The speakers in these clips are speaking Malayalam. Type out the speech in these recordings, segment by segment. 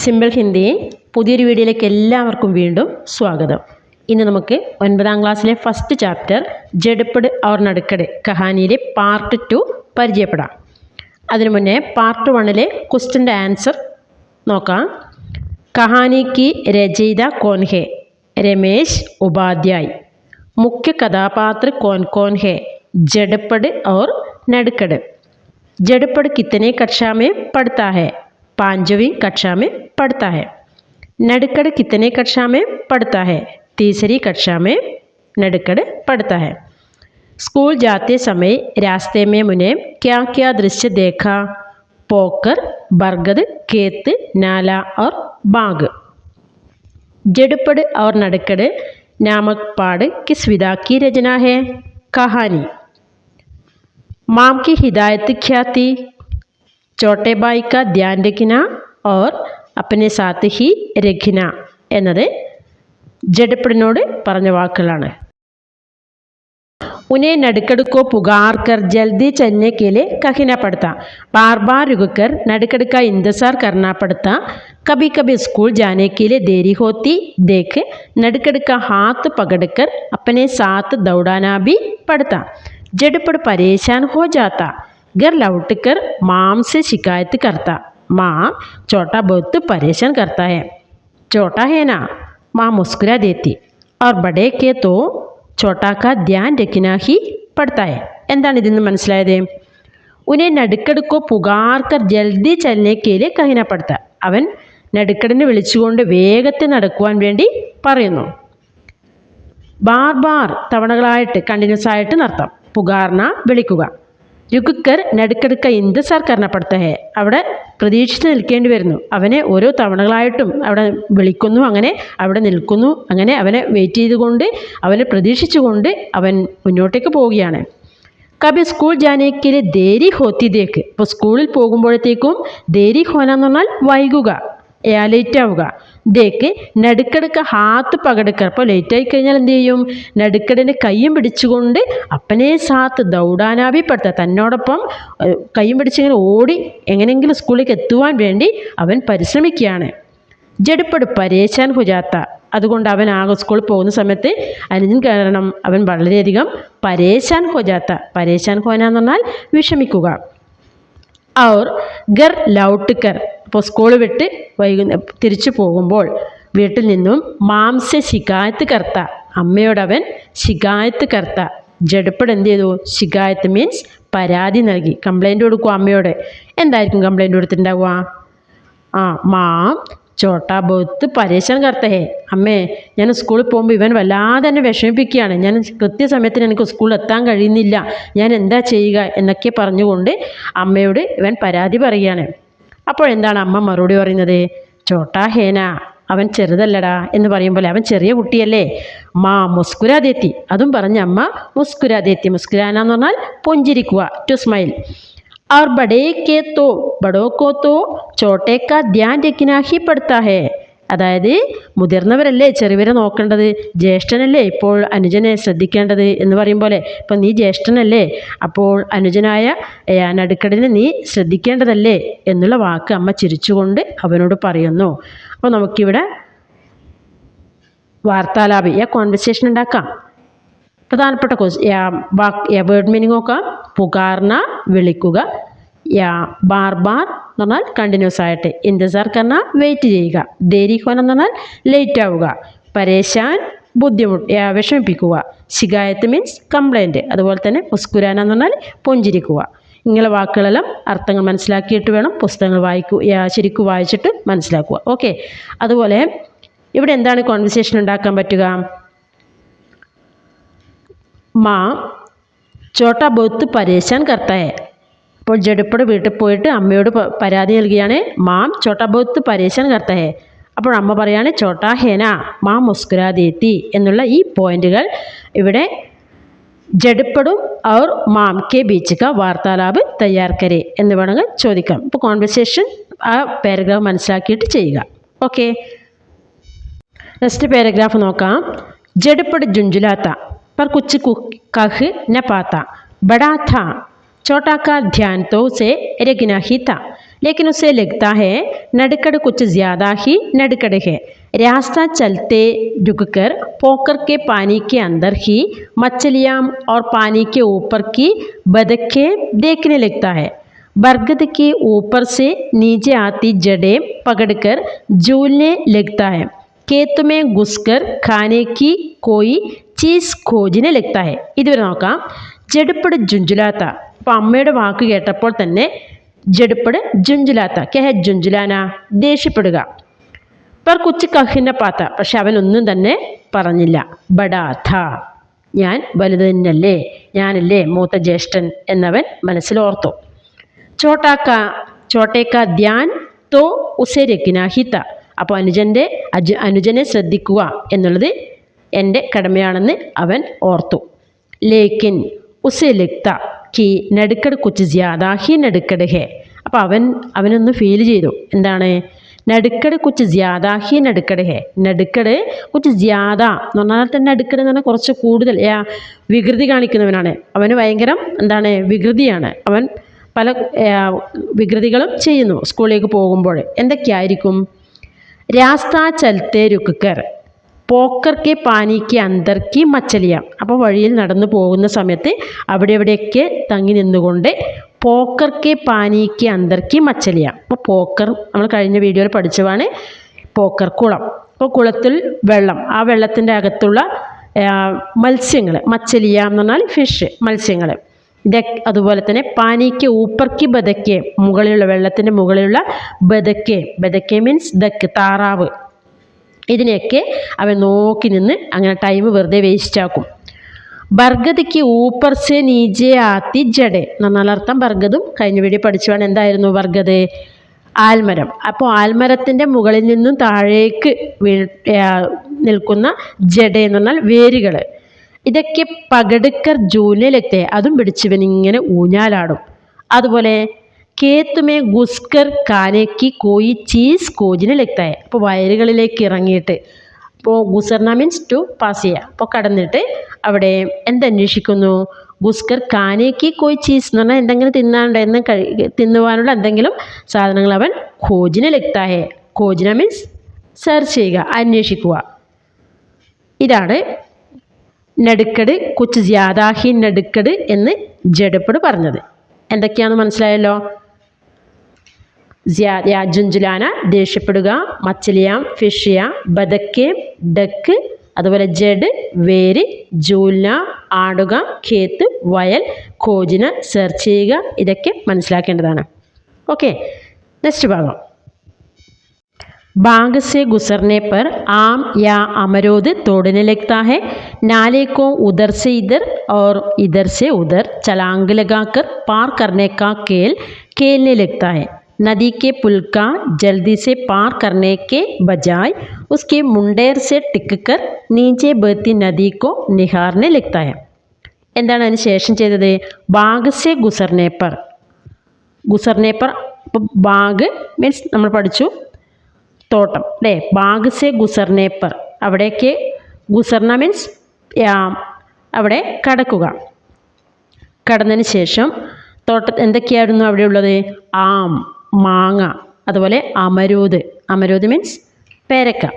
സിമ്പിൾ ഹിന്ദി പുതിയൊരു വീഡിയോയിലേക്ക് എല്ലാവർക്കും വീണ്ടും സ്വാഗതം ഇന്ന് നമുക്ക് ഒൻപതാം ക്ലാസ്സിലെ ഫസ്റ്റ് ചാപ്റ്റർ ജഡപ്പട് ഔർ നടുക്കട് കഹാനിയിലെ പാർട്ട് ടു പരിചയപ്പെടാം അതിനു മുന്നേ പാർട്ട് വണ്ണിലെ ക്വസ്റ്റ്യൻ്റെ ആൻസർ നോക്കാം കഹാനി കി രചയിത കോൻ ഹെ രമേശ് ഉപാധ്യായ് മുഖ്യ കഥാപാത്ര കോൻ കോൻ ഹെ ജഡപ്പട് ഔർ നടുക്കട് जड़पड़ कितने कक्षा में पढ़ता है पांचवी कक्षा में पढ़ता है। नड़कड़ कितने कक्षा में पढ़ता है? तीसरी कक्षा में नड़कड़ पढ़ता है। स्कूल जाते समय रास्ते में उन्हें क्या क्या दृश्य देखा? पोकर बरगद, खेत, नाला और बाग। जड़पड़ और नड़कड़ नामक पाड़ किस विधा की रचना है? कहानी। माम की हिदायत क्या थी छोटे भाई का ध्यान रखना और अपने साथ ही രഖിന എന്നത് ജഡപ്പിടിനോട് പറഞ്ഞ വാക്കുകളാണ് उन्हें नड़कड़ को पुकार कर जल्दी चलने के लिए कहना पड़ता बार बार रुककर नड़कड़ का इंतजार करना पड़ता कभी कभी स्कूल जाने के लिए देरी होती देख नड़कड़ का हाथ पकड़कर अपने साथ दौड़ाना भी पड़ता जड़पड़ परेशान हो जाता घर लौट कर माम से शिकायत करता माँ छोटा बहुत परेशान करता है छोटा है ना माँ मुस्कुरा देती और बड़े के तो छोटा का ध्यान रखना ही पड़ता है എന്താണ് ഇതിൽ നിന്ന് മനസ്സിലായത് ഉനെ നടുക്കടുക്കോ പുകാർക്കർ ജൽദി ചലനെ കേലെ കഹിന പടുത്ത അവൻ നടുക്കടിനെ വിളിച്ചുകൊണ്ട് വേഗത്തിൽ നടക്കുവാൻ വേണ്ടി പറയുന്നു ബാർ ബാർ തവണകളായിട്ട് കണ്ടിന്യൂസ് ആയിട്ട് നടത്താം പുകാർന വിളിക്കുക രുക്കുക്കർ നടുക്കടുക്ക ഇന്ദസാർ കരണപ്പെടുത്ത ഹേ അവിടെ പ്രതീക്ഷിച്ച് നിൽക്കേണ്ടി വരുന്നു. അവനെ ഓരോ തവണകളായിട്ടും അവിടെ വിളിക്കുന്നു അങ്ങനെ അവിടെ നിൽക്കുന്നു അങ്ങനെ അവനെ വെയിറ്റ് ചെയ്തുകൊണ്ട് അവനെ പ്രതീക്ഷിച്ചുകൊണ്ട് അവൻ മുന്നോട്ടേക്ക് പോവുകയാണ്. കബി സ്കൂൾ ജാനേക്കിലെ ദേരി ഹോത്തിയതേക്ക്. ഇപ്പോൾ സ്കൂളിൽ പോകുമ്പോഴത്തേക്കും ദേരി ഹോന എന്ന് പറഞ്ഞാൽ വൈകുക ലേറ്റ് ആവുക. ദേക്ക് നടുക്കടുക്ക ഹാത്ത് പകടുക്ക അപ്പോൾ ലേറ്റ് ആയി കഴിഞ്ഞാൽ എന്ത് ചെയ്യും? നടുക്കടിന്റെ കയ്യും പിടിച്ചുകൊണ്ട് അപ്പനെ സാത്ത് ദൗടാനാഭിപ്പെടുത്ത തന്നോടൊപ്പം കയ്യും പിടിച്ചിങ്ങനെ ഓടി എങ്ങനെയെങ്കിലും സ്കൂളിലേക്ക് എത്തുവാൻ വേണ്ടി അവൻ പരിശ്രമിക്കുകയാണ്. ജടുപ്പട് പരേശാൻ ഹുജാത്ത. അതുകൊണ്ട് അവൻ ആകെ സ്കൂളിൽ പോകുന്ന സമയത്ത് അനുജൻ കാരണം അവൻ വളരെയധികം പരേശാൻ ഹോജാത്ത. പരേശാൻ ഹോന എന്ന് പറഞ്ഞാൽ വിഷമിക്കുക. ഔർ ഗർ ലൗട്ടുക്കർ ഇപ്പോൾ സ്കൂൾ വിട്ട് വൈകുന്ന തിരിച്ചു പോകുമ്പോൾ വീട്ടിൽ നിന്നും മാംസ ശികായത്ത് കർത്ത അമ്മയോടവൻ ശികായത്ത് കർത്ത. ജഡപ്പട് എന്ത് ചെയ്തു? ശികായത്ത് മീൻസ് പരാതി നൽകി. കംപ്ലൈന്റ് കൊടുക്കുക അമ്മയോട്? എന്തായിരിക്കും കംപ്ലൈന്റ് കൊടുത്തിട്ടുണ്ടാവുക? ആ മാം ചോട്ടാ ബോത്ത് പരീക്ഷണം കർത്തഹേ അമ്മേ ഞാൻ സ്കൂളിൽ പോകുമ്പോൾ ഇവൻ വല്ലാതെ എന്നെ വിഷമിപ്പിക്കുകയാണ്. ഞാൻ കൃത്യസമയത്തിന് എനിക്ക് സ്കൂളിൽ എത്താൻ കഴിയുന്നില്ല. ഞാൻ എന്താ ചെയ്യുക എന്നൊക്കെ പറഞ്ഞുകൊണ്ട് അമ്മയോട് ഇവൻ പരാതി പറയുകയാണ്. അപ്പോൾ എന്താണ് അമ്മ മറുപടി പറയുന്നത് ചോട്ടാ ഹേന അവൻ ചെറുതല്ലടാ എന്ന് പറയുമ്പോൾ അവൻ ചെറിയ കുട്ടിയല്ലേ മാ മുസ്കുരാതെത്തി അതും പറഞ്ഞ അമ്മ മുസ്കുരാതെത്തി മുസ്കുരാന എന്ന് പറഞ്ഞാൽ പുഞ്ചിരിക്കുക ടു സ്മൈൽ और बड़े के तो बड़ों को तो छोटे का ध्यान रखना ही पड़ता है അതായത് മുതിർന്നവരല്ലേ ചെറിയവരെ നോക്കേണ്ടത്? ജ്യേഷ്ഠനല്ലേ ഇപ്പോൾ അനുജനെ ശ്രദ്ധിക്കേണ്ടത് എന്ന് പറയും പോലെ. ഇപ്പം നീ ജ്യേഷ്ഠനല്ലേ? അപ്പോൾ അനുജനായ നടുക്കടനെ നീ ശ്രദ്ധിക്കേണ്ടതല്ലേ എന്നുള്ള വാക്ക് അമ്മ ചിരിച്ചുകൊണ്ട് അവനോട് പറയുന്നു. അപ്പോൾ നമുക്കിവിടെ വാർത്താലാപി യാ കോൺവെർസേഷൻ ഉണ്ടാക്കാം. പ്രധാനപ്പെട്ട വാക്ക് വേർഡ് മീനിങ് നോക്കാം. പുകാർന വിളിക്കുക. യാ ബാർ ബാർ എന്ന് പറഞ്ഞാൽ കണ്ടിന്യൂസ് ആയിട്ട്. ഇന്തസാർ കർണ വെയിറ്റ് ചെയ്യുക. ദേരിഖോൻ എന്ന് പറഞ്ഞാൽ ലേറ്റ് ആവുക. പരേശാൻ ബുദ്ധിമുട്ട് വിഷമിപ്പിക്കുക. ശികായത്ത് മീൻസ് കംപ്ലൈന്റ് അതുപോലെ തന്നെ മുസ്കുരാന എന്ന് പറഞ്ഞാൽ പുഞ്ചിരിക്കുക. ഇങ്ങനെ വാക്കുകളെല്ലാം അർത്ഥങ്ങൾ മനസ്സിലാക്കിയിട്ട് വേണം പുസ്തകങ്ങൾ വായിക്കുക ശരിക്കും വായിച്ചിട്ട് മനസ്സിലാക്കുക. ഓക്കെ അതുപോലെ ഇവിടെ എന്താണ് കോൺവെർസേഷൻ ഉണ്ടാക്കാൻ പറ്റുക? മാ ചോട്ടാ ബൊത്ത് പരേശാൻ കർത്തായ. അപ്പോൾ ജഡപ്പട് വീട്ടിൽ പോയിട്ട് അമ്മയോട് പ- പരാതി നൽകുകയാണ് മാം ചോട്ടാ ബൊത്ത് പരേശാൻ കർത്തായ അപ്പോൾ അമ്മ പറയാണ് ചോട്ടാ ഹേന മാം മുസ്കുരാദേത്തി എന്നുള്ള ഈ പോയിന്റുകൾ ഇവിടെ ജഡപ്പടും ഔർ മാം കെ ബീച്ച് ക വാർത്താലാപ് തയ്യാർ കരെ എന്ന് വേണമെങ്കിൽ ചോദിക്കാം ഇപ്പോൾ കോൺവെർസേഷൻ ആ പാരഗ്രാഫ് മനസ്സിലാക്കിയിട്ട് ചെയ്യുക ഓക്കെ നെക്സ്റ്റ് പാരഗ്രാഫ് നോക്കാം ജഡപ്പട് ജുഞ്ചുലാത്ത पर कुछ कु- कह न पाता बड़ा था छोटा का ध्यान तो उसे रखना ही था लेकिन उसे लगता है नड़कड़ कुछ ज़्यादा ही नड़कड़ है रास्ता चलते रुककर पोकर के पानी के अंदर ही मछलियाँ और पानी के ऊपर की बदके देखने लगता है बरगद के ऊपर से नीचे आती जड़ें पकड़कर झूलने लगता है खेत में घुसकर खाने की कोई ചീസ് ഖോജിനെ ലഗ്താഹെ ഇതുവരെ നോക്കാം ജഡുപ്പട് ജുഞ്ചുലാത്ത അപ്പോൾ അമ്മയുടെ വാക്ക് കേട്ടപ്പോൾ തന്നെ ജഡുപ്പട് ജുഞ്ചുലാത്ത കെഹ ജുഞ്ചുലാന ദേഷ്യപ്പെടുക. പർ കുച്ച് കഹിന പാത്ത പക്ഷെ അവനൊന്നും തന്നെ പറഞ്ഞില്ല. ബഡാഥ ഞാൻ വലുത് തന്നെയല്ലേ ഞാനല്ലേ മൂത്ത ജ്യേഷ്ഠൻ എന്നവൻ മനസ്സിലോർത്തു ചോട്ടാക്ക ചോട്ടേക്ക ധ്യാൻ തോ ഉസെ രക്കിനാഹിത്ത അപ്പോൾ അനുജന്റെ അജു അനുജനെ ശ്രദ്ധിക്കുക എന്നുള്ളത് എന്റെ കടമയാണെന്ന് അവൻ ഓർത്തു. ലേക്കിൻ ഉസെ ലിക്ത കി നടുക്കട് കുച്ച് ജ്യാദാ ഹി നടുക്കട് ഹേ. അപ്പോൾ അവൻ അവനൊന്ന് ഫീൽ ചെയ്തു. എന്താണ്? നടുക്കട് കുച്ച് ജ്യാദാ ഹി നടുക്കട് ഹേ. നടുക്കട് കുച്ച് ജ്യാദ എന്ന് പറഞ്ഞാൽ തന്നെ നടുക്കട് എന്ന് പറഞ്ഞാൽ കുറച്ച് കൂടുതൽ വികൃതി കാണിക്കുന്നവനാണ്. അവന് ഭയങ്കരം എന്താണ്? വികൃതിയാണ്. അവൻ പല വികൃതികളും ചെയ്യുന്നു സ്കൂളിലേക്ക് പോകുമ്പോൾ. എന്തൊക്കെയായിരിക്കും? രാസ്ത ചലത്തെ രുക്കർ പോക്കർക്കെ പാനിക്ക് കി മച്ചലിയ. അപ്പോൾ വഴിയിൽ നടന്നു പോകുന്ന സമയത്ത് അവിടെ എവിടെയൊക്കെ തങ്ങി നിന്നുകൊണ്ട് പോക്കർ കെ പാനിക്ക് കി മച്ചലിയ. അപ്പോൾ പോക്കർ നമ്മൾ കഴിഞ്ഞ വീഡിയോയിൽ പഠിച്ചതാണ് പോക്കർ കുളം. അപ്പോൾ കുളത്തിൽ വെള്ളം ആ വെള്ളത്തിന്റെ അകത്തുള്ള മത്സ്യങ്ങൾ മച്ചലിയ എന്ന് പറഞ്ഞാൽ ഫിഷ് മത്സ്യങ്ങൾ. ഇതെ അതുപോലെ തന്നെ പാനിക്ക് ഊപ്പർക്ക് ബതക്കെ മുകളിലുള്ള വെള്ളത്തിന്റെ മുകളിലുള്ള ബതക്കെ ബതക്കെ മീൻസ് ദക്ക് താറാവ്. ഇതിനെയൊക്കെ അവൻ നോക്കി നിന്ന് അങ്ങനെ ടൈം വെറുതെ വേസ്റ്റ് ആക്കും. ബർഗദ്ക്ക് ഊപ്പർ സെ നീജെ ആത്തി ജഡെ. നന്നാലർത്ഥം ബർഗതും കഴിഞ്ഞ വീഡിയോ പഠിച്ചുവാണ് എന്തായിരുന്നു ബർഗത് ആൽമരം. അപ്പോൾ ആൽമരത്തിന്റെ മുകളിൽ നിന്നും താഴേക്ക് നിൽക്കുന്ന ജഡ എന്ന് പറഞ്ഞാൽ വേരുകൾ ഇതൊക്കെ പകടുക്കർ ജൂനിലെത്തെ അതും പിടിച്ചവൻ ഇങ്ങനെ ഊഞ്ഞാലാടും. അതുപോലെ കേത്തുമേ ഗുസ്കർ കാനേക്ക് കോയി ചീസ് കോജിന് ലക്തായ. അപ്പോൾ വയലുകളിലേക്ക് ഇറങ്ങിയിട്ട് അപ്പോൾ ഗുസർന മീൻസ് ടു പാസ് ചെയ്യുക അപ്പോൾ കടന്നിട്ട് അവിടെ എന്തന്വേഷിക്കുന്നു? ഗുസ്കർ കാനേക്ക് കോയി ചീസ് എന്ന് പറഞ്ഞാൽ എന്തെങ്കിലും തിന്നാണ്ട് എന്ന് കഴി തിന്നുവാനുള്ള എന്തെങ്കിലും സാധനങ്ങൾ അവൻ ഖോജിന് ലക്താഹേ ഖോജിന മീൻസ് സെർച്ച് ചെയ്യുക അന്വേഷിക്കുക. ഇതാണ് നടുക്കട് കുച്ച് ജ്യാദാഹി നടുക്കട് എന്ന് ജഡപ്പട് പറഞ്ഞത്. എന്തൊക്കെയാണെന്ന് മനസ്സിലായല്ലോ? ജ്യാ ജുഞ്ചുലാന ദേഷ്യപ്പെടുക മച്ചലിയാം ഫിഷിയ ബതക്കെ ഡക്ക് അതുപോലെ ജഡ് വേര് ജൂൽന ആടുക ഖേത്ത് വയൽ ഖോജിന സെർച്ച് ചെയ്യുക ഇതൊക്കെ മനസ്സിലാക്കേണ്ടതാണ് ഓക്കെ നെക്സ്റ്റ് ഭാഗം बाग से गुजरने पर आम या अमरूद तोड़ने लगता है नाले को उधर से इधर और इधर से उधर छलांग लगाकर पार करने का खेल खेलने लगता है नदी के पुल का जल्दी से पार करने के बजाय उसके मुंडेर से टिक कर नीचे बहती नदी को निहारने लगता है എന്താണ് അതിന് ശേഷം ചെയ്തത് ബാഗ് സെ ഗുസർനേപ്പർ ഗുസർനേപ്പർ ഇപ്പോൾ ബാഗ് മീൻസ് നമ്മൾ പഠിച്ചു തോട്ടം അല്ലേ ബാഗ് സെ ഗുസർനേപ്പർ അവിടേക്ക് ഗുസർന മീൻസ് അവിടെ കടക്കുക കടന്നതിന് ശേഷം തോട്ട എന്തൊക്കെയായിരുന്നു അവിടെ ഉള്ളത് ആം മാങ്ങ അതുപോലെ അമരൂത്. അമരൂത് മീൻസ് പേരക്ക.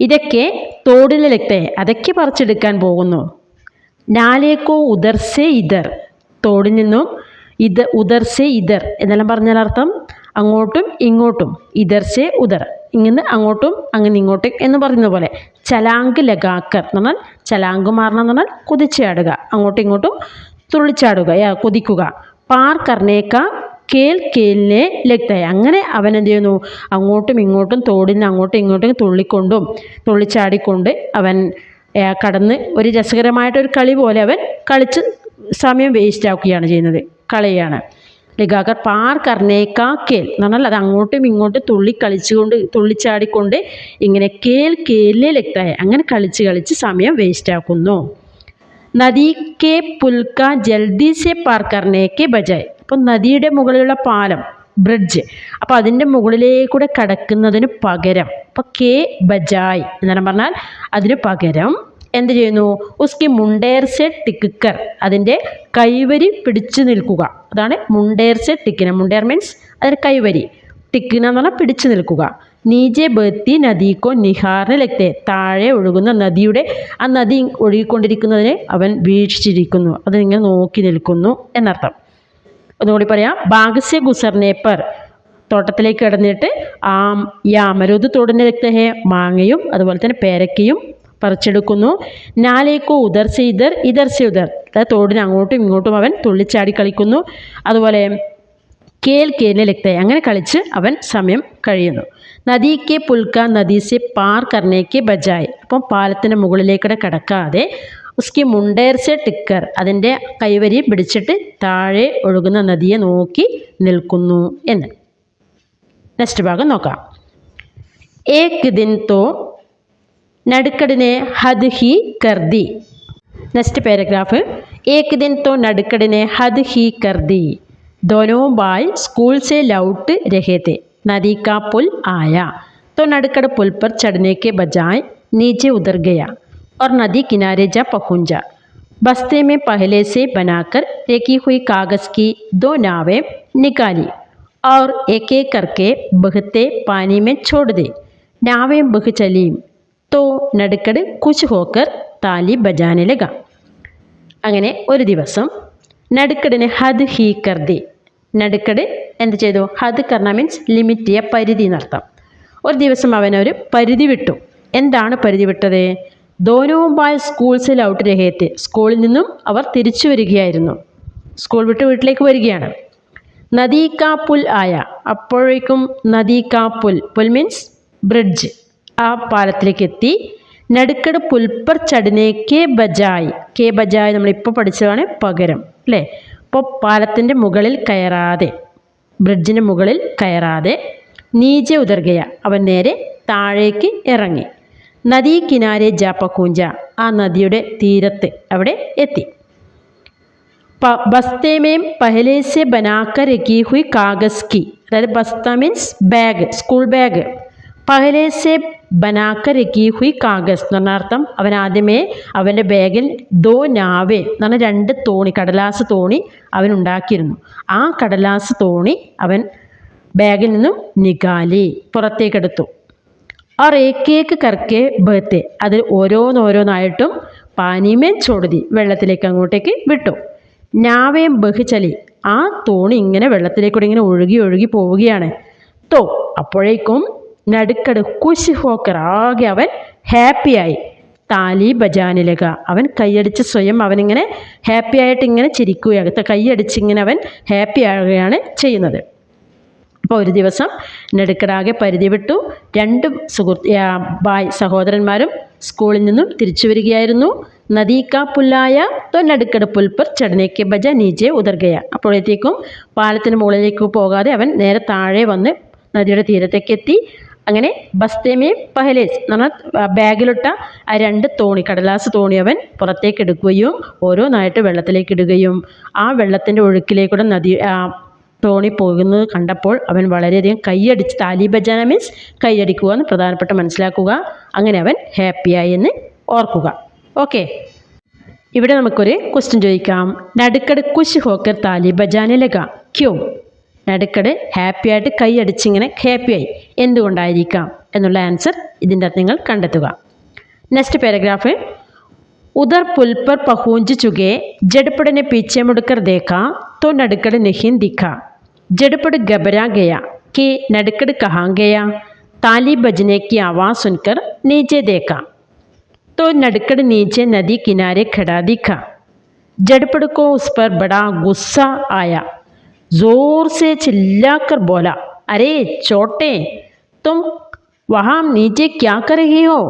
ഇതൊക്കെ തോടിലെ ലക്തെ അതൊക്കെ പറിച്ചെടുക്കാൻ പോകുന്നു. നാലേക്കോ ഉദർസെ ഇതർ. തോടിൽ നിന്നും ഇത് ഉദർസെ ഇതർ എന്നെല്ലാം പറഞ്ഞാൽ അർത്ഥം അങ്ങോട്ടും ഇങ്ങോട്ടും. ഇതർസെ ഉദർ. ഇങ്ങനെ അങ്ങോട്ടും അങ്ങനെ ഇങ്ങോട്ടും എന്ന് പറയുന്ന പോലെ ചലാങ്ക് ലഗാക്കർ എന്ന് പറഞ്ഞാൽ ചലാങ്ക് മാറണം എന്ന് പറഞ്ഞാൽ കുതിച്ചാടുക അങ്ങോട്ടും ഇങ്ങോട്ടും തുള്ളിച്ചാടുക കുതിക്കുക. പാർ കർണേക്ക കേൽ കേലിനെ അങ്ങനെ അവൻ എന്ത് ചെയ്യുന്നു അങ്ങോട്ടും ഇങ്ങോട്ടും തോടിന് അങ്ങോട്ടും ഇങ്ങോട്ടും തുള്ളിക്കൊണ്ടും തുള്ളിച്ചാടിക്കൊണ്ട് അവൻ കടന്ന് ഒരു രസകരമായിട്ടൊരു കളി പോലെ അവൻ കളിച്ച് സമയം വേസ്റ്റ് ആക്കുകയാണ് ചെയ്യുന്നത്. കളിയാണ്. ലഗാകർ പാർ കർണേക്കാ കേൽ എന്ന് അത് അങ്ങോട്ടും ഇങ്ങോട്ടും തുള്ളി കളിച്ചുകൊണ്ട് തുള്ളിച്ചാടിക്കൊണ്ട് ഇങ്ങനെ കേൽ കേലിനെ ലഗ്തായ അങ്ങനെ കളിച്ച് കളിച്ച് സമയം വേസ്റ്റ് ആക്കുന്നു. നദിക്കെ പുൽക്ക ജൽദി സെ പാർ ബജായ്. അപ്പോൾ നദിയുടെ മുകളിലുള്ള പാലം ബ്രിഡ്ജ് അപ്പോൾ അതിന്റെ മുകളിലേക്കൂടെ കടക്കുന്നതിന് പകരം അപ്പോൾ കെ ബജായ് എന്നു പറഞ്ഞാൽ അതിന് പകരം എന്ത് ചെയ്യുന്നു? ഉസ്കി മുണ്ടേർസെ ടിക്കർ അതിന്റെ കൈവരി പിടിച്ചു നിൽക്കുക. അതാണ് മുണ്ടേർസെ ടിക്കിന. മുണ്ടേർ മീൻസ് അതിന്റെ കൈവരി. ടിക്കിന എന്ന് പറഞ്ഞാൽ പിടിച്ചു നിൽക്കുക. നീജെ ബത്തി നദിക്കോ നിഹാറിന് ലക്തേ. താഴെ ഒഴുകുന്ന നദിയുടെ ആ നദി ഒഴുകിക്കൊണ്ടിരിക്കുന്നതിനെ അവൻ വീക്ഷിച്ചിരിക്കുന്നു. അതിങ്ങനെ നോക്കി നിൽക്കുന്നു എന്നർത്ഥം. ഒന്നുകൂടി പറയാം. ബാഗസ്യ ഗുസർനേപ്പർ തോട്ടത്തിലേക്ക് കിടന്നിട്ട് ആം ഈ അമരൂത് തോടിന്റെ രക്തഹേ മാങ്ങയും അതുപോലെ തന്നെ പേരക്കയും പറിച്ചെടുക്കുന്നു. നാലേക്കോ ഉദർസ ഇതർ ഇതർസ ഉദർ അതായത് തോടിന് അങ്ങോട്ടും ഇങ്ങോട്ടും അവൻ തുള്ളിച്ചാടി കളിക്കുന്നു. അതുപോലെ കേൽ കേലിനെ ലക്തയെ അങ്ങനെ കളിച്ച് അവൻ സമയം കഴിയുന്നു. നദിക്ക് പുൽക്ക നദീസെ പാർ കർണേക്ക് ബജായ്. അപ്പം പാലത്തിന്റെ മുകളിലേക്കൂടെ കിടക്കാതെ ഉസ്കി മുണ്ടേർസെ ടിക്കർ അതിൻ്റെ കൈവരി പിടിച്ചിട്ട് താഴെ ഒഴുകുന്ന നദിയെ നോക്കി നിൽക്കുന്നു എന്ന് നെക്സ്റ്റ് ഭാഗം നോക്കാം ഏക് ദിൻ തോ നടുക്കടിനെ ഹദ് ഹി കർദി നെക്സ്റ്റ് പാരഗ്രാഫ് ഏക് ദിൻ तो नडकड़ ने हद ही कर दी दोनों भाई स्कूल से लौट रहे थे नदी का पुल आया तो नडकड़ पुल पर चढ़ने के बजाय नीचे उतर गया और नदी किनारे जा पहुंचा बस्ते में पहले से बनाकर रखी हुई कागज़ की दो नावें निकाली और एक एक करके बहते पानी में छोड़ दी नावें बह चली तो नडकड़ कुछ होकर ताली बजाने लगा അങ്ങനെ ഒരു ദിവസം നടുക്കടിന് ഹദ് ഹീ കർദി നടുക്കട് എന്ത് ചെയ്തു ഹദ് കർണ മീൻസ് ലിമിറ്റ് ചെയ്യുക പരിധി എന്നർത്ഥം ഒരു ദിവസം അവനൊരു പരിധി വിട്ടു എന്താണ് പരിധി വിട്ടത് ദോനവുമ്പായ സ്കൂൾസിൽ ഔട്ട് രഹേത്ത് സ്കൂളിൽ നിന്നും അവർ തിരിച്ചു വരികയായിരുന്നു. സ്കൂൾ വിട്ട് വീട്ടിലേക്ക് വരികയാണ്. നദീകാ പുൽ ആയ അപ്പോഴേക്കും നദീകാ പുൽ പുൽ മീൻസ് ബ്രിഡ്ജ് ആ പാലത്തിലേക്ക് എത്തി. നടുക്കട് പുൽപ്പർ ചടിനെ കെ ബജായ് കെ ബജായ് നമ്മളിപ്പോൾ പഠിച്ചതാണ് പകരം അല്ലേ? അപ്പോൾ പാലത്തിന്റെ മുകളിൽ കയറാതെ ബ്രിഡ്ജിന്റെ മുകളിൽ കയറാതെ നീജ ഉതർഗയ അവൻ നേരെ താഴേക്ക് ഇറങ്ങി. നദീ കിനാരെ ജാപ്പക്കൂഞ്ച. ആ നദിയുടെ തീരത്ത് അവിടെ എത്തി. ബസ്തേമേം പഹലേസെ ബനാക്ക രക്കി ഹുയ് കാഗസ്കി അതായത് ബസ്ത മീൻസ് ബാഗ് സ്കൂൾ ബാഗ്. പഹലേസെ ബനാക്ക രക്കി ഹുയ് കാഗസ് എന്ന് പറഞ്ഞാർത്ഥം അവൻ ആദ്യമേ അവന്റെ ബാഗിൽ ദോ നാവേ എന്ന് പറഞ്ഞ രണ്ട് തോണി കടലാസ് തോണി അവൻ ഉണ്ടാക്കിയിരുന്നു. ആ കടലാസ് തോണി അവൻ ബാഗിൽ നിന്നും നികാലി പുറത്തേക്കെടുത്തു. और एक एक करके ബഹത്തെ അതിൽ ഓരോന്നോരോന്നായിട്ടും പാനീമേൻ ചോടുതി വെള്ളത്തിലേക്ക് അങ്ങോട്ടേക്ക് വിട്ടു നാവേം ബഹുചലി ആ തോണി ഇങ്ങനെ വെള്ളത്തിലേക്കൂടെ ഇങ്ങനെ ഒഴുകി ഒഴുകി പോവുകയാണ് തോ അപ്പോഴേക്കും നടുക്കട് കുശി ഹോക്കർ ആകെ അവൻ ഹാപ്പിയായി താലി ബജാനിലക അവൻ കൈയടിച്ച് സ്വയം അവനിങ്ങനെ ഹാപ്പി ആയിട്ട് ഇങ്ങനെ ചിരിക്കുകയാണ് കൈയടിച്ച് ഇങ്ങനെ അവൻ ഹാപ്പി ആവുകയാണ് ചെയ്യുന്നത് അപ്പോൾ ഒരു ദിവസം നെടുക്കടാകെ പരിധി വിട്ടു രണ്ട് സുഹൃത്ത് ഭായ് സഹോദരന്മാരും സ്കൂളിൽ നിന്നും തിരിച്ചു വരികയായിരുന്നു. നദീക്ക പുല്ലായ തോ നടുക്കട് പുൽപ്പർ ചടനേക്ക് ബജ നീജെ ഉതർഗയ അപ്പോഴത്തേക്കും പാലത്തിന് മുകളിലേക്ക് പോകാതെ അവൻ നേരെ താഴെ വന്ന് നദിയുടെ തീരത്തേക്ക് എത്തി. അങ്ങനെ ബസ്തേമേ പഹലേസ് എന്ന് പറഞ്ഞാൽ ബാഗിലിട്ട ആ രണ്ട് തോണി കടലാസ് തോണി അവൻ പുറത്തേക്ക് എടുക്കുകയും ഓരോന്നായിട്ട് വെള്ളത്തിലേക്ക് ഇടുകയും ആ വെള്ളത്തിന്റെ ഒഴുക്കിലേക്കൂടെ നദി ആ, തോണി പോകുന്നത് കണ്ടപ്പോൾ അവൻ വളരെയധികം കൈയടിച്ച് താലി ബജാന മീൻസ് കൈയടിക്കുക എന്ന് പ്രധാനപ്പെട്ട മനസ്സിലാക്കുക അങ്ങനെ അവൻ ഹാപ്പിയായി എന്ന് ഓർക്കുക ഓക്കെ ഇവിടെ നമുക്കൊരു ക്വസ്റ്റ്യൻ ചോദിക്കാം നടുക്കട് കുശ് ഹോക്കർ താലി ബജാനെ ലഗ ക്യോ നടുക്കട് ഹാപ്പി ആയിട്ട് കൈയടിച്ചിങ്ങനെ ഹാപ്പിയായി എന്തുകൊണ്ടായിരിക്കാം എന്നുള്ള ആൻസർ ഇതിൻ്റെ അകത്ത് നിങ്ങൾ കണ്ടെത്തുക നെക്സ്റ്റ് പാരഗ്രാഫ് उधर पुल पर पहुंच चुके जड़पड़ ने पीछे मुड़कर देखा तो नड़कड़ नहीं दिखा जड़पड़ घबरा गया कि नड़कड़ कहाँ गया? ताली बजने की आवाज़ सुनकर नीचे देखा। तो नड़कड़ नीचे नदी किनारे खड़ा दिखा। जड़पड़ को उस पर बड़ा गुस्सा आया। ज़ोर से चिल्लाकर बोला, अरे छोटे तुम वहाँ नीचे क्या कर रही हो?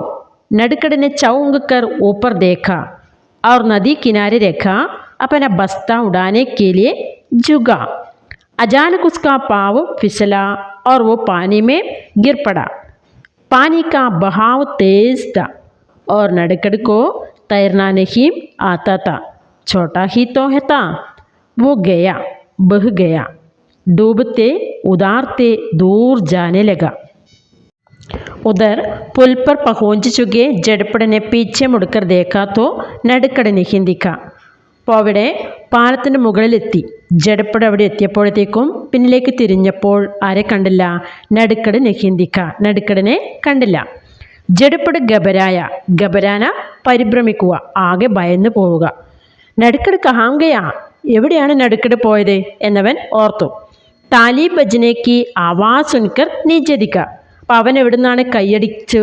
नड़कड़ ने चौंक कर ऊपर देखा और नदी किनारे रखा अपना बस्ता उड़ाने के लिए झुका अचानक उसका पाव फिसला और वो पानी में गिर पड़ा। पानी का बहाव तेज था और नडकड़ को तैरना नहीं आता था। छोटा ही तो है था। वो गया, बह गया। डूबते, उदारते दूर जाने लगा। उधर पुल पर पहुँच चुके जडपड़ ने पीछे मुड़कर देखा तो नडकड़ नहीं दिखा। അപ്പോൾ അവിടെ പാലത്തിന്റെ മുകളിലെത്തി. ജഡപ്പട് അവിടെ എത്തിയപ്പോഴത്തേക്കും പിന്നിലേക്ക് തിരിഞ്ഞപ്പോൾ ആരെ കണ്ടില്ല? നടുക്കട് നെഹിന്ദിക്ക നടുക്കടിനെ കണ്ടില്ല. ജഡപ്പട് ഗബരായ. ഗബരാന പരിഭ്രമിക്കുക. ആകെ ഭയന്നു പോവുക. നടുക്കട് കഹാങ്കയാ എവിടെയാണ് നടുക്കട് പോയത്? എന്നവൻ ഓർത്തു. താലി ഭജനയ്ക്ക് ആവാസ് സുൻകർ നീചതിക്ക അപ്പോൾ അവൻ എവിടെ നിന്നാണ് കൈയടിച്ച്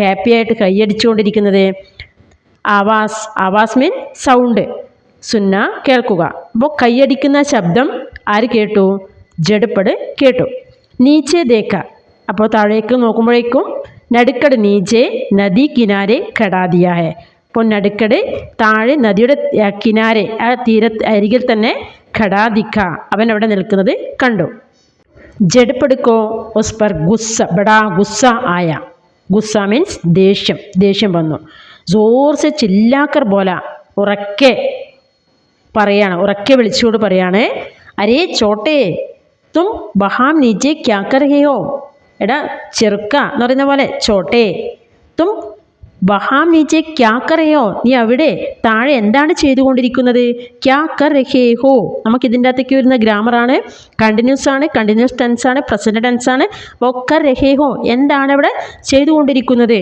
ഹാപ്പിയായിട്ട് കൈയടിച്ചുകൊണ്ടിരിക്കുന്നത്? ആവാസ് ആവാസ് മീൻ സൗണ്ട്. സുന്ന കേൾക്കുക. അപ്പോൾ കൈയടിക്കുന്ന ശബ്ദം ആര് കേട്ടു? ജഡപ്പട് കേട്ടു. നീച്ചേ ദേക്ക. അപ്പോൾ താഴേക്ക് നോക്കുമ്പോഴേക്കും നടുക്കട് നീച്ചേ നദി കിനാരെ കടാതിയായ. അപ്പോൾ നടുക്കട് താഴെ നദിയുടെ കിനാരെ ആ തീര അരികിൽ തന്നെ ഖടാദിക്ക അവൻ അവിടെ നിൽക്കുന്നത് കണ്ടു. ജഡപ്പെടുക്കോ? ഒസ്പർ ഗുസ്സ ബടാ ഗുസ്സ ആയ. ഗുസ്സ മീൻസ് ദേഷ്യം ദേഷ്യം വന്നു. ജോർസ് ചില്ലാക്കർ പോല ഉറക്കെ പറയാണ്. ഉറക്കെ വിളിച്ചുകൊണ്ട് പറയാണ് അരേ ചോട്ടേ തും ബഹാം നീച്ചെ ക്യാക്കറിയോ കറിയോ എടാ ചെറുക്ക എന്ന് പറയുന്ന പോലെ ചോട്ടേ തും ബഹാം നീച്ചെ ക്യാക്കറയോ കറിയോ നീ അവിടെ താഴെ എന്താണ് ചെയ്തുകൊണ്ടിരിക്കുന്നത്? ക്യാ കർ രഹേ ഹോ നമുക്ക് ഇതിന്റെ അകത്തേക്ക് വരുന്ന ഗ്രാമറാണ് കണ്ടിന്യൂസ് ആണ് കണ്ടിന്യൂസ് ടെൻസ് ആണ് പ്രസന്റ് ടെൻസ് ആണ്. ഒക്കെ രഹേഹോ എന്താണ് അവിടെ ചെയ്തുകൊണ്ടിരിക്കുന്നത്?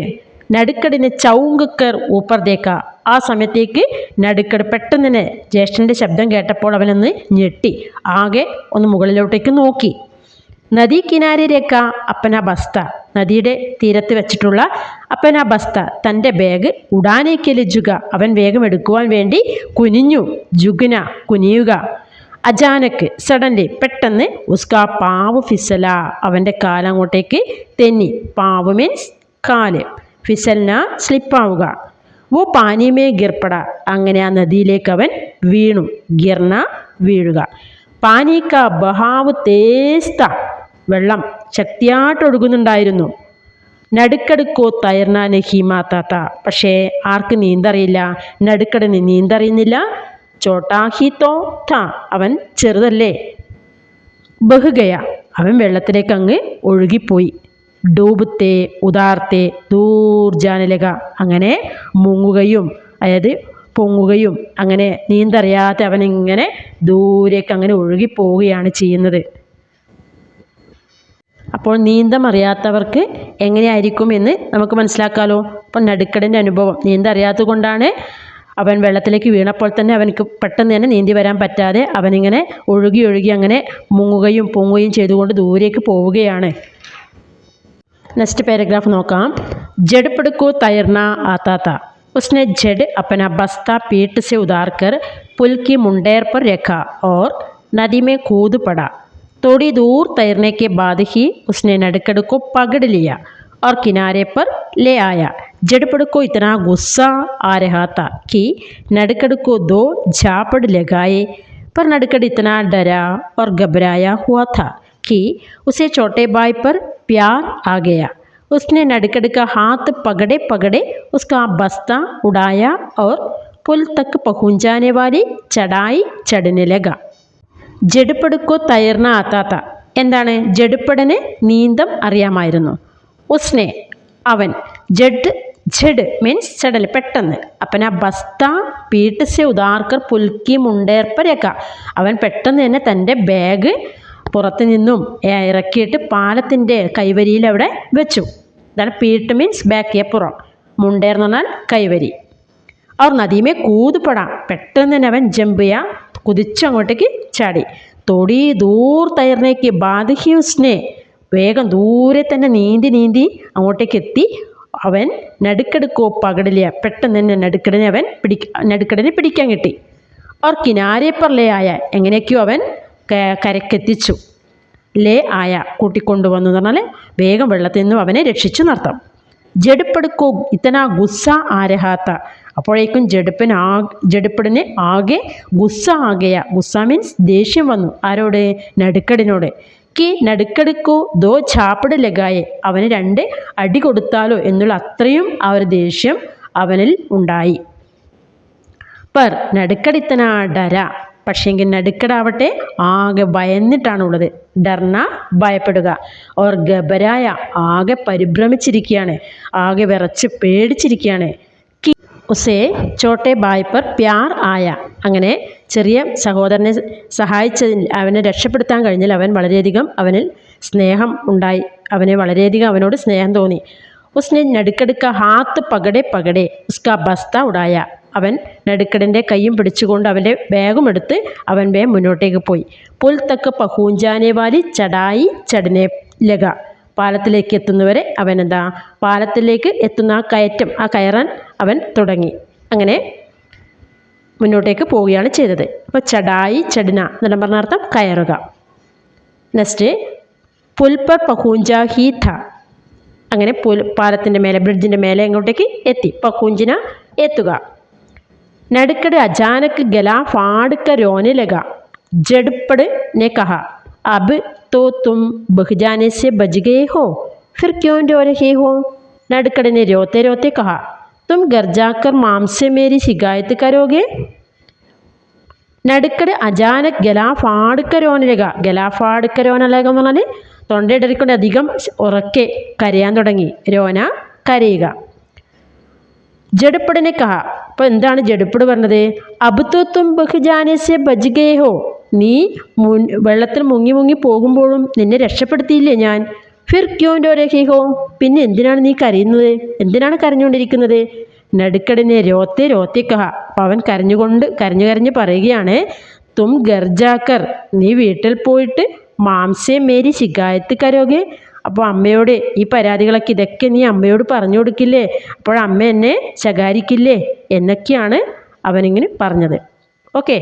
നടുക്കടിന് ചൗങ്കക്കർ ഊപ്പർദേക്ക. ആ സമയത്തേക്ക് നടുക്കട് പെട്ടെന്ന് തന്നെ ജ്യേഷ്ഠന്റെ ശബ്ദം കേട്ടപ്പോൾ അവനൊന്ന് ഞെട്ടി. ആകെ ഒന്ന് മുകളിലോട്ടേക്ക് നോക്കി. നദീ കിനാരെ അപ്പന ബസ്ത. നദിയുടെ തീരത്ത് വെച്ചിട്ടുള്ള അപ്പന ബസ്ത. തന്റെ ബാഗ് ഉടാനേക്ക് ലജുക അവൻ വേഗം എടുക്കുവാൻ വേണ്ടി കുനിഞ്ഞു. ജുഗ്ന കുനിയുക. അജാനക്ക് സഡൻലി പെട്ടെന്ന് ഉസ്ക പാവ് ഫിസല. അവന്റെ കാലങ്ങോട്ടേക്ക് തെന്നി. പാവ് മീൻസ് കാൽ. ഫിസലിന സ്ലിപ്പാവുക. വോ പാനിമേ ഗിർപ്പട. അങ്ങനെ ആ നദിയിലേക്ക് അവൻ വീണു. ഗിർണ വീഴുക. പാനിക്ക ബഹാവ് തേസ്ത. വെള്ളം ശക്തിയായിട്ട് ഒഴുകുന്നുണ്ടായിരുന്നു. നടുക്കടുക്കോ തയർനാന് ഹിമാത്താത്ത പക്ഷേ ആർക്ക് നീന്തറിയില്ല. നടുക്കടന് നീന്തറിയുന്നില്ല. ചോട്ടാഹിത്തോ ത അവൻ ചെറുതല്ലേ. ബഹുഗയ. അവൻ വെള്ളത്തിലേക്ക് അങ്ങ് ഒഴുകിപ്പോയി. ഡൂബത്തെ ഉദാർത്തെ ദൂർജാനലക. അങ്ങനെ മുങ്ങുകയും അതായത് പൊങ്ങുകയും അങ്ങനെ നീന്തറിയാത്ത അവനിങ്ങനെ ദൂരേക്ക് അങ്ങനെ ഒഴുകിപ്പോവുകയാണ് ചെയ്യുന്നത്. അപ്പോൾ നീന്തം അറിയാത്തവർക്ക് എങ്ങനെയായിരിക്കും എന്ന് നമുക്ക് മനസ്സിലാക്കാമല്ലോ അപ്പോൾ നടുക്കടന്റെ അനുഭവം. നീന്തം അറിയാത്തത് കൊണ്ടാണ് അവൻ വെള്ളത്തിലേക്ക് വീണപ്പോൾ തന്നെ അവനക്ക് പെട്ടെന്ന് തന്നെ നീന്തി വരാൻ പറ്റാതെ അവനിങ്ങനെ ഒഴുകി ഒഴുകി അങ്ങനെ മുങ്ങുകയും പൊങ്ങുകയും ചെയ്തുകൊണ്ട് ദൂരേക്ക് പോവുകയാണ്. नेक्स्ट पैराग्राफ नोക്കാം जड़पड़ को तैरना आता था उसने जड अपना बस्ता पेट से उतारकर पुल की मुंडेर पर रखा और नदी में कूद पड़ा थोड़ी दूर तैरने के बाद ही उसने नडकड़ को पकड़ लिया और किनारे पर ले आया जड़पड़ को इतना गुस्सा आ रहा था कि नडकड़ को दो झापड़ लगाए पर नडकड़ इतना डरा और घबराया हुआ था कि उसे छोटे भाई पर प्यार आ गया उसने नड़कड़ का हाथ पकड़े पकड़े उसका बस्ता उड़ाया और पुल तक पहुंच जाने वाली चढ़ाई चढ़ने लगा ജഡുപ്പടുക്കോ തയർന്ന ആത്താത്ത എന്താണ് ജഡുപ്പടന് നീന്തം അറിയാമായിരുന്നു ഉസ്നെ അവൻ ജഡ് ജഡ് മീൻസ് ചടൽ പെട്ടെന്ന് അപ്പന ബസ്ത പീട്ടസെ ഉദാർക്കർ പുൽക്കി മുണ്ടേർപ്പരക്ക അവൻ പെട്ടെന്ന് തന്നെ തൻ്റെ ബാഗ് പുറത്ത് നിന്നും ഇറക്കിയിട്ട് പാലത്തിന്റെ കൈവരിയിൽ അവിടെ വെച്ചു. ഇതാണ് പീട്ട് മീൻസ് ബാക്കിയ പുറം മുണ്ടേർ എന്ന് പറഞ്ഞാൽ കൈവരി. അവർ നദിമേ കൂതുപെടാം. പെട്ടെന്ന് തന്നെ അവൻ ജമ്പ് ചെയ്യാം. കുതിച്ചങ്ങോട്ടേക്ക് ചാടി. തൊടി ദൂർ തയർന്നേക്ക് ബാധഹി ഉസ്നെ വേഗം ദൂരെ തന്നെ നീന്തി നീന്തി അങ്ങോട്ടേക്ക് എത്തി. അവൻ നടുക്കെടുക്കോ പകടില്ല. പെട്ടെന്ന് തന്നെ നടുക്കടിനെ അവൻ പിടി നടുക്കടിനെ പിടിക്കാൻ കിട്ടി. അവർ കിനാരെ പറലേ ആയ എങ്ങനെയൊക്കെയോ അവൻ കരക്കെത്തിച്ചു. ലേ ആയ കൂട്ടിക്കൊണ്ടുവന്നു എന്ന് പറഞ്ഞാൽ വേഗം വെള്ളത്തിൽ നിന്നും അവനെ രക്ഷിച്ചു നിർത്താം ജഡുപ്പെടുക്കോ ഇത്തന ഗുസ്സ ആരഹാത്ത. അപ്പോഴേക്കും ജടുപ്പിന് ആ ജഡുപ്പടിന് ആകെ ഗുസ്സ ആകെയ. ഗുസ്സ മീൻസ് ദേഷ്യം വന്നു. ആരോട്? നടുക്കടിനോട്. കി നടുക്കെടുക്കോ ദോ ചാപ്പിട് ലഗായെ. അവന് രണ്ട് അടി കൊടുത്താലോ എന്നുള്ള അത്രയും ആ ഒരു ദേഷ്യം അവനിൽ ഉണ്ടായി. പർ നടുക്കടിത്തന ഡര. പക്ഷേങ്കിൽ നടുക്കടാവട്ടെ ആകെ ഭയന്നിട്ടാണുള്ളത്. ഡർണ ഭയപ്പെടുക. ഓർ ഗബരായ ആകെ പരിഭ്രമിച്ചിരിക്കുകയാണ്. ആകെ വിറച്ച് പേടിച്ചിരിക്കുകയാണ്. കി ഉസേ ചോട്ടെ ബായ്പർ പ്യാർ ആയ. അങ്ങനെ ചെറിയ സഹോദരനെ സഹായിച്ചതിൽ അവനെ രക്ഷപ്പെടുത്താൻ കഴിഞ്ഞാൽ അവൻ വളരെയധികം അവനിൽ സ്നേഹം ഉണ്ടായി. അവനെ വളരെയധികം അവനോട് സ്നേഹം തോന്നി. ഉസ്നെ നടുക്കടുക്ക ഹാത്ത് പകടെ പകടെ ഉസ്കാ ബസ്ത ഉടായ അവൻ നടുക്കടന്റെ കൈയും പിടിച്ചുകൊണ്ട് അവന്റെ ബാഗും എടുത്ത് അവൻ വേഗം മുന്നോട്ടേക്ക് പോയി. പുൽത്തക്ക് തക്ക് പഹൂഞ്ചാനെ വാലി ചടായി ചടനെ ലക പാലത്തിലേക്ക് എത്തുന്നവരെ അവൻ എന്താ? പാലത്തിലേക്ക് എത്തുന്ന ആ കയറ്റം ആ കയറാൻ അവൻ തുടങ്ങി. അങ്ങനെ മുന്നോട്ടേക്ക് പോവുകയാണ് ചെയ്തത്. അപ്പോൾ ചടായി ചടിന എന്നെല്ലാം പറഞ്ഞ അർത്ഥം കയറുക. നെക്സ്റ്റ് പുൽപ്പ പഹൂഞ്ച ഹീ അങ്ങനെ പുൽ പാലത്തിന്റെ മേലെ ബ്രിഡ്ജിന്റെ മേലെ എങ്ങോട്ടേക്ക് എത്തി? പഹൂഞ്ചിന എത്തുക. നടുക്കട് അചാനക് ഗല ഫാടുക്ക രോനെ ലഗ ജഡ്പട് ने कहा अब तो तुम बह जाने से बच गए हो फिर क्यों रो रहे हो नडकड़ ने रोते रोते कहा तुम घर जाकर माम से मेरी शिकायत करोगे നടുക്കട് അജാനക് ഗലാഫാടുക്കരോനലക ഗലാഫാടുക്കരോനലക എന്ന് പറഞ്ഞാൽ തൊണ്ടയിടറിക്കൊണ്ട് അധികം ഉറക്കെ കരയാൻ തുടങ്ങി രോന കരയുക ജഡപ്പടിനെ കഹ അപ്പോൾ എന്താണ് ജഡപ്പട് പറഞ്ഞത്? അബുത്വത്വം ബഹുജാനസ്യ ബജ്ഗേ ഹോ നീ മുൻ വെള്ളത്തിൽ മുങ്ങി മുങ്ങി പോകുമ്പോഴും നിന്നെ രക്ഷപ്പെടുത്തിയില്ലേ ഞാൻ? ഫിർ ക്യോന്റെ രഹിഹോ പിന്നെ എന്തിനാണ് നീ കരയുന്നത്? എന്തിനാണ് കരഞ്ഞുകൊണ്ടിരിക്കുന്നത്? നടുക്കടിനെ രോത്തെ രോത്തെ കഹ അപ്പോൾ അവൻ കരഞ്ഞുകൊണ്ട് കരഞ്ഞു കരഞ്ഞ് പറയുകയാണ് തും ഗർജാക്കർ നീ വീട്ടിൽ പോയിട്ട് മാംസേ മേരി ശികായത്ത് കരോगे അപ്പോൾ അമ്മയോട് ഈ പരാതികളൊക്കെ ഇതൊക്കെ നീ അമ്മയോട് പറഞ്ഞു കൊടുക്കില്ലേ? അപ്പോൾ അമ്മ എന്നെ ശകാരിക്കില്ലേ? എന്നൊക്കെയാണ് അവനിങ്ങനെ പറഞ്ഞത്. ഓക്കെ?